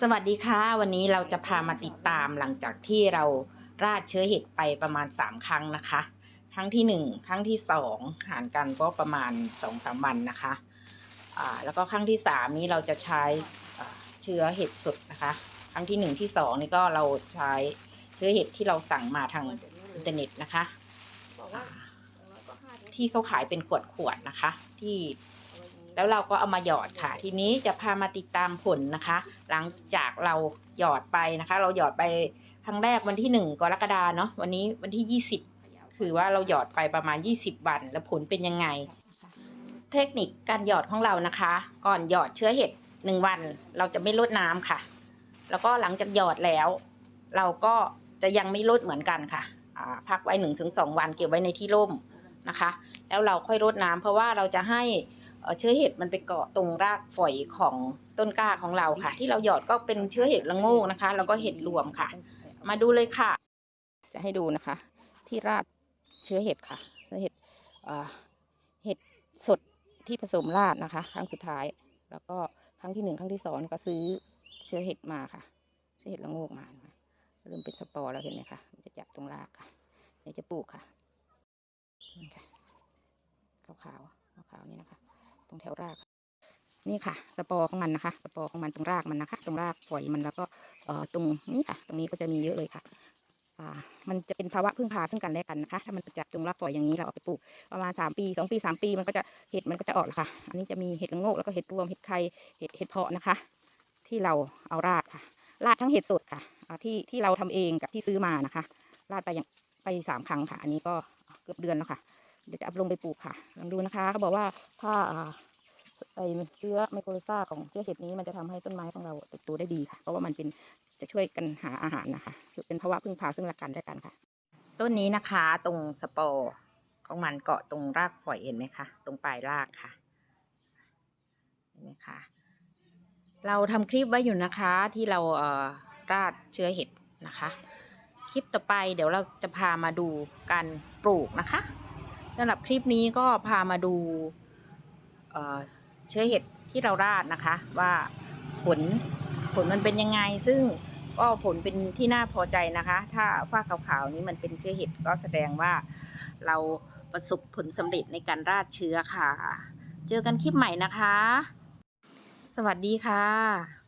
สวัสดีค่ะ วันนี้เราจะพามาติดตามหลังจากที่เราราดเชื้อเห็ดไปประมาณ 3 ครั้งนะคะ ครั้งที่ 1 ครั้งที่ 2 หารกันก็ประมาณ 2-3วันนะคะอ่าแล้วก็ครั้งที่ 3 นี้เราจะใช้อ่าเชื้อเห็ดสดนะคะ ครั้งที่ 1 ที่ 2 นี่ก็เราใช้เชื้อเห็ดที่เราสั่งมาทางอินเทอร์เน็ตนะคะ ที่เขาขายเป็นขวดๆนะคะ ที่ แล้วเราก็เอามาหยอดค่ะ ทีนี้จะพามาติดตามผลนะคะ หลังจากเราหยอดไปนะคะ เราหยอดไปครั้งแรกวันที่หนึ่งกรกฎาเนาะวันนี้วันที่ยี่สิบคือว่าเราหยอดไปประมาณยี่สิบวัน แล้วผลเป็นยังไง เทคนิคการหยอดของเรานะคะ ก่อนหยอดเชื้อเห็ดหนึ่งวัน เราจะไม่ลดน้ำค่ะ แล้วก็หลังจากหยอดแล้ว เราก็จะยังไม่ลดเหมือนกันค่ะพักไว้หนึ่งถึงสองวันเก็บไว้ในที่ร่มนะคะ แล้วเราค่อยรดน้ำเพราะว่าเราจะให้ เอ่อเชื้อเห็ดมันไปเกาะตรงรากฝอยของต้นกล้าของเราค่ะ ที่เราหยอดก็เป็นเชื้อเห็ดละโงกนะคะ แล้วก็เห็ดรวมค่ะ มาดูเลยค่ะ จะให้ดูนะคะ ที่ราดเชื้อเห็ดค่ะเชื้อเห็ดอ่าเห็ดสดที่ผสมราดนะคะ ครั้งสุดท้าย แล้วก็ครั้งที่หนึ่งครั้งที่สองก็ซื้อเชื้อเห็ดมาค่ะ เชื้อเห็ดละโงกมานะคะเริ่มเป็นสปอร์แล้วเห็นไหมคะมันจะจับตรงรากค่ะเดี๋ยวจะปลูกค่ะนี่ค่ะขาวขาวๆขาวๆนี่นะคะ ตรงแถวราก นี่ค่ะ สปอร์ของมันนะคะ สปอร์ของมันตรงรากมันนะคะ ตรงรากฝอยมันแล้วก็เอ่อตรงนี้ค่ะ ตรงนี้ก็จะมีเยอะเลยค่ะมันจะเป็นภาวะพึ่งพาซึ่งกันและกันนะคะ ถ้ามันจับตรงรากฝอยอย่างนี้เราเอาไปปลูกประมาณสามปีสองปีสามปี มันก็จะเห็ดมันก็จะออกแล้วค่ะ อันนี้จะมีเห็ดละโงกแล้วก็เห็ดรวมเห็ดไข่เห็ดเห็ดเพาะนะคะ ที่เราเอาราดค่ะ ราดทั้งเห็ดสดค่ะที่ที่เราทำเองกับที่ซื้อมานะคะ ราดไปอย่างไปสามครั้งค่ะ อันนี้ก็เกือบเดือนแล้วค่ะ เดี๋ยวจะเอาลงไปปลูกค่ะลองดูนะคะเขาบอกว่าถ้าไอเชื้อไมโครซาของเชื้อเห็ดนี้มันจะทำให้ต้นไม้ของเราเติบโตได้ดีค่ะ เพราะว่ามันเป็นจะช่วยกันหาอาหารนะคะคือเป็นภาวะพึ่งพาซึ่งกันและกันค่ะ ต้นนี้นะคะตรงสปอร์ของมันเกาะตรงรากฝอยเห็นไหมคะตรงปลายรากค่ะเห็นไหมคะเราทำคลิปไว้อยู่นะคะที่เราเอ่อราดเชื้อเห็ดนะคะ คลิปต่อไปเดี๋ยวเราจะพามาดูการปลูกนะคะ สำหรับคลิปนี้ก็พามาดูเเชื้อเห็ดที่เราราดนะคะ ว่าผลผลมันเป็นยังไง ซึ่งก็ผลเป็นที่น่าพอใจนะคะ ถ้าฝ้าขาวๆนี้มันเป็นเชื้อเห็ดก็แสดงว่าเราประสบผลสำเร็จในการราดเชื้อค่ะ เจอกันคลิปใหม่นะคะ สวัสดีค่ะ